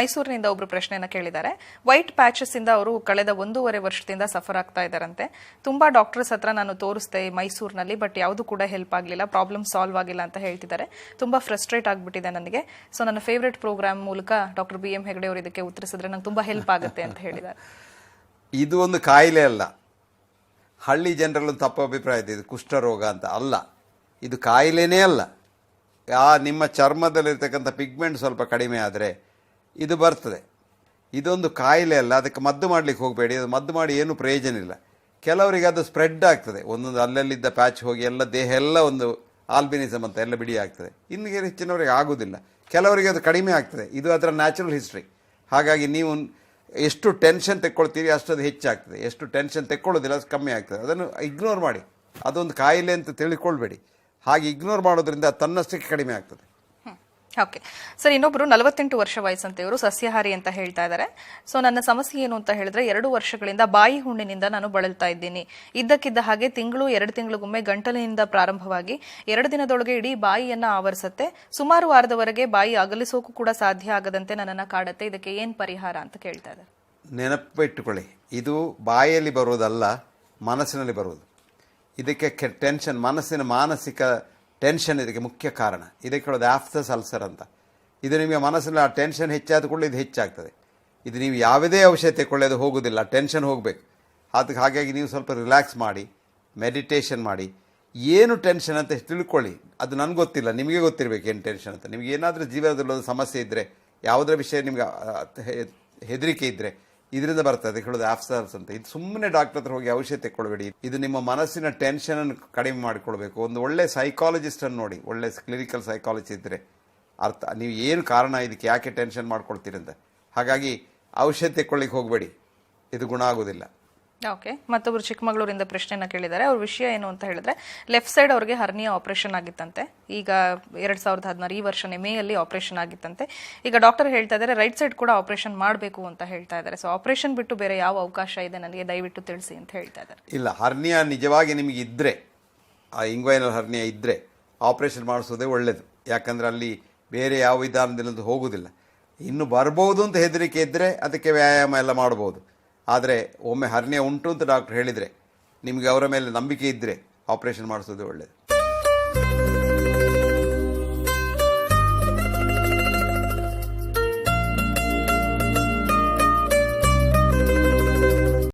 ಮೈಸೂರಿನಿಂದ ಒಬ್ರು ಪ್ರಶ್ನೆಯನ್ನ ಕೇಳಿದ್ದಾರೆ. ವೈಟ್ ಪ್ಯಾಚಸ್ ಇಂದ ಅವರು ಕಳೆದ ಒಂದೂವರೆ ವರ್ಷದಿಂದ ಸಫರ್ ಆಗ್ತಾ ಇದ್ದಾರಂತೆ. ತುಂಬಾ ಡಾಕ್ಟರ್ಸ್ ಹತ್ರ ನಾನು ತೋರಿಸ್ದೆ ಮೈಸೂರಿನಲ್ಲಿ, ಬಟ್ ಯಾವುದು ಕೂಡ ಹೆಲ್ಪ್ ಆಗಲಿಲ್ಲ, ಪ್ರಾಬ್ಲಮ್ ಸಾಲ್ವ್ ಆಗಿಲ್ಲ ಅಂತ ಹೇಳ್ತಿದ್ದಾರೆ. ತುಂಬಾ ಫ್ರಸ್ಟ್ರೇಟ್ ಆಗ್ಬಿಟ್ಟಿದೆ ನನಗೆ. ಸೊ ನನ್ನ ಫೇವ್ರೆಟ್ ಪ್ರೋಗ್ರಾಮ್ ಮೂಲಕ ಡಾಕ್ಟರ್ ಬಿ ಎಂ ಹೆಗಡೆ ಅವರು ಇದಕ್ಕೆ ಉತ್ತರಿಸಿದ್ರೆ ನಂಗೆ ತುಂಬಾ ಹೆಲ್ಪ್ ಆಗುತ್ತೆ ಅಂತ ಹೇಳಿದ್ದಾರೆ. ಇದು ಒಂದು ಕಾಯಿಲೆ ಅಲ್ಲ. ಹಳ್ಳಿ ಜನರಲ್ಲೂ ತಪ್ಪು ಅಭಿಪ್ರಾಯ ಇದೆ. ಇದು ಕುಷ್ಠರೋಗ ಅಂತ ಅಲ್ಲ. ಇದು ಕಾಯಿಲೆನೇ ಅಲ್ಲ. ಆ ನಿಮ್ಮ ಚರ್ಮದಲ್ಲಿರ್ತಕ್ಕಂಥ ಪಿಗ್ಮೆಂಟ್ ಸ್ವಲ್ಪ ಕಡಿಮೆ ಆದರೆ ಇದು ಬರ್ತದೆ. ಇದೊಂದು ಕಾಯಿಲೆ ಅಲ್ಲ, ಅದಕ್ಕೆ ಮದ್ದು ಮಾಡಲಿಕ್ಕೆ ಹೋಗಬೇಡಿ. ಅದು ಮದ್ದು ಮಾಡಿ ಏನು ಪ್ರಯೋಜನ ಇಲ್ಲ. ಕೆಲವರಿಗೆ ಅದು ಸ್ಪ್ರೆಡ್ ಆಗ್ತದೆ. ಒಂದೊಂದು ಅಲ್ಲಲ್ಲಿದ್ದ ಪ್ಯಾಚ್ ಹೋಗಿ ಎಲ್ಲ ದೇಹ ಎಲ್ಲ ಒಂದು ಆಲ್ಬಿನಿಸಮ್ ಅಂತ ಎಲ್ಲ ಬಿಡಿ ಆಗ್ತದೆ. ಇನ್ನು ಹೆಚ್ಚಿನವರಿಗೆ ಆಗೋದಿಲ್ಲ ಕೆಲವರಿಗೆ ಅದು ಕಡಿಮೆ ಆಗ್ತದೆ. ಇದು ಅದರ ನ್ಯಾಚುರಲ್ ಹಿಸ್ಟ್ರಿ. ಹಾಗಾಗಿ ನೀವು ಎಷ್ಟು ಟೆನ್ಷನ್ ತೆಕ್ಕೊಳ್ತೀರಿ ಅಷ್ಟು ಅದು ಹೆಚ್ಚಾಗ್ತದೆ. ಎಷ್ಟು ಟೆನ್ಷನ್ ತೆಕ್ಕೊಳ್ಳೋದಿಲ್ಲ ಅದು ಕಮ್ಮಿ ಆಗ್ತದೆ. ಅದನ್ನು ಇಗ್ನೋರ್ ಮಾಡಿ. ಅದೊಂದು ಕಾಯಿಲೆ ಅಂತ ತಿಳ್ಕೊಳ್ಬೇಡಿ. ಹಾಗೆ ಇಗ್ನೋರ್ ಮಾಡೋದ್ರಿಂದ ತನ್ನಷ್ಟಕ್ಕೆ ಕಡಿಮೆ ಆಗ್ತದೆ. ಓಕೆ ಸರ್ ಇನ್ನೊಬ್ಬರು ನಲವತ್ತೆಂಟು ವರ್ಷ ವಯಸ್ಸಂತ ಇವರು ಸಸ್ಯಾಹಾರಿ ಅಂತ ಹೇಳ್ತಾ ಇದ್ದಾರೆ. ಸೊ ನನ್ನ ಸಮಸ್ಯೆ ಏನು ಅಂತ ಹೇಳಿದ್ರೆ, ಎರಡು ವರ್ಷಗಳಿಂದ ಬಾಯಿ ಹುಣ್ಣಿನಿಂದ ನಾನು ಬಳಲ್ತಾ ಇದ್ದೀನಿ. ಇದ್ದಕ್ಕಿದ್ದ ಹಾಗೆ ತಿಂಗಳು, ಎರಡು ತಿಂಗಳಿಗೊಮ್ಮೆ ಗಂಟಲಿನಿಂದ ಪ್ರಾರಂಭವಾಗಿ ಎರಡು ದಿನದೊಳಗೆ ಇಡೀ ಬಾಯಿಯನ್ನ ಆವರಿಸುತ್ತೆ. ಸುಮಾರು ವಾರದವರೆಗೆ ಬಾಯಿ ಅಗಲಿಸೋಕು ಕೂಡ ಸಾಧ್ಯ ಆಗದಂತೆ ನನ್ನನ್ನು ಕಾಡುತ್ತೆ. ಇದಕ್ಕೆ ಏನು ಪರಿಹಾರ ಅಂತ ಕೇಳ್ತಾ ಇದ್ದಾರೆ. ನೆನಪಿಟ್ಟುಕೊಳ್ಳಿ ಇದು ಬಾಯಲ್ಲಿ ಬರೋದಲ್ಲ ಮನಸ್ಸಿನಲ್ಲಿ ಬರೋದು ಇದಕ್ಕೆ ಟೆನ್ಷನ್ ಮನಸ್ಸಿನ ಮಾನಸಿಕ ಟೆನ್ಷನ್ ಇದಕ್ಕೆ ಮುಖ್ಯ ಕಾರಣ. ಇದಕ್ಕೆ ಹೇಳೋದು ಆಫ್ಟರ್ಸ್ ಅಲ್ಸರ್ ಅಂತ. ಇದು ನಿಮಗೆ ಮನಸ್ಸಿನ ಆ ಟೆನ್ಷನ್ ಹೆಚ್ಚಾದ ಕೂಡಲೇ ಇದು ಹೆಚ್ಚಾಗ್ತದೆ. ಇದು ನೀವು ಯಾವುದೇ ಔಷಧ ತೆಕ್ಕೊಳ್ಳಿ ಅದು ಹೋಗೋದಿಲ್ಲ ಟೆನ್ಷನ್ ಹೋಗಬೇಕು. ಅದಕ್ಕೆ ಹಾಗಾಗಿ ನೀವು ಸ್ವಲ್ಪ ರಿಲ್ಯಾಕ್ಸ್ ಮಾಡಿ ಮೆಡಿಟೇಷನ್ ಮಾಡಿ. ಏನು ಟೆನ್ಷನ್ ಅಂತ ತಿಳ್ಕೊಳ್ಳಿ. ಅದು ನನಗೆ ಗೊತ್ತಿಲ್ಲ. ನಿಮಗೆ ಗೊತ್ತಿರಬೇಕು ಏನು ಟೆನ್ಷನ್ ಅಂತ. ನಿಮಗೆ ಏನಾದರೂ ಜೀವನದಲ್ಲಿ ಒಂದು ಸಮಸ್ಯೆ ಇದ್ದರೆ ಯಾವುದರ ವಿಷಯ ನಿಮಗೆ ಹೆದರಿಕೆ ಇದ್ದರೆ ಇದರಿಂದ ಬರ್ತದೆ, ಹೇಳೋದು ಆಫ್ಸರ್ಸ್ ಅಂತ. ಇದು ಸುಮ್ಮನೆ ಡಾಕ್ಟರ್ ಹತ್ರ ಹೋಗಿ ಔಷಧ ತೆಕ್ಕೊಳ್ಬೇಡಿ. ಇದು ನಿಮ್ಮ ಮನಸ್ಸಿನ ಟೆನ್ಷನನ್ನು ಕಡಿಮೆ ಮಾಡಿಕೊಳ್ಬೇಕು. ಒಂದು ಒಳ್ಳೆ ಸೈಕಾಲಜಿಸ್ಟನ್ನು ನೋಡಿ. ಒಳ್ಳೆ ಕ್ಲಿನಿಕಲ್ ಸೈಕಾಲಜಿ ಇದ್ದರೆ ಅರ್ಥ, ನೀವು ಏನು ಕಾರಣ ಇದಕ್ಕೆ, ಯಾಕೆ ಟೆನ್ಷನ್ ಮಾಡ್ಕೊಳ್ತೀರಂತ. ಹಾಗಾಗಿ ಔಷಧ ತೆಕ್ಕೊಳ್ಳಿಕ್ಕೆ ಹೋಗಬೇಡಿ. ಇದು ಗುಣ ಆಗೋದಿಲ್ಲ. ಓಕೆ, ಮತ್ತೊಬ್ರು ಚಿಕ್ಕಮಗಳೂರಿಂದ ಪ್ರಶ್ನೆಯನ್ನು ಕೇಳಿದ್ದಾರೆ. ಅವ್ರ ವಿಷಯ ಏನು ಅಂತ ಹೇಳಿದ್ರೆ ಲೆಫ್ಟ್ ಸೈಡ್ ಅವ್ರಿಗೆ ಹರ್ನಿಯ ಆಪರೇಷನ್ ಆಗಿತ್ತಂತೆ. ಈಗ ಎರಡ್ ಸಾವಿರದ ಹದಿನಾರು ಈ ವರ್ಷನೇ ಮೇಯಲ್ಲಿ ಆಪರೇಷನ್ ಆಗಿತ್ತಂತೆ. ಈಗ ಡಾಕ್ಟರ್ ಹೇಳ್ತಾ ಇದ್ದಾರೆ ರೈಟ್ ಸೈಡ್ ಕೂಡ ಆಪರೇಷನ್ ಮಾಡಬೇಕು ಅಂತ ಹೇಳ್ತಾ ಇದ್ದಾರೆ ಸೊ ಆಪರೇಷನ್ ಬಿಟ್ಟು ಬೇರೆ ಯಾವ ಅವಕಾಶ ಇದೆ ನನಗೆ? ದಯವಿಟ್ಟು ತಿಳಿಸಿ ಅಂತ ಹೇಳ್ತಾ ಇದ್ದಾರೆ ಇಲ್ಲ ಹರ್ನಿಯ ನಿಜವಾಗಿ ನಿಮಗೆ ಇದ್ದರೆ ಆ ಇಂಗ್ವೈನಲ್ ಹರ್ನಿಯ ಇದ್ದರೆ ಆಪರೇಷನ್ ಮಾಡಿಸೋದೇ ಒಳ್ಳೆಯದು ಯಾಕಂದರೆ ಅಲ್ಲಿ ಬೇರೆ ಯಾವ ವಿಧಾನದಿಂದ ಹೋಗುವುದಿಲ್ಲ ಇನ್ನು ಬರ್ಬೋದು ಅಂತ ಹೆದರಿಕೆ ಇದ್ದರೆ ಅದಕ್ಕೆ ವ್ಯಾಯಾಮ ಎಲ್ಲ ಮಾಡ್ಬೋದು. ಆದರೆ ಒಮ್ಮೆ ಹರ್ನಿಯ ಉಂಟು ಅಂತ ಡಾಕ್ಟ್ರ್ ಹೇಳಿದರೆ, ನಿಮಗೆ ಅವರ ಮೇಲೆ ನಂಬಿಕೆ ಇದ್ದರೆ ಆಪರೇಷನ್ ಮಾಡಿಸೋದು ಒಳ್ಳೆಯದು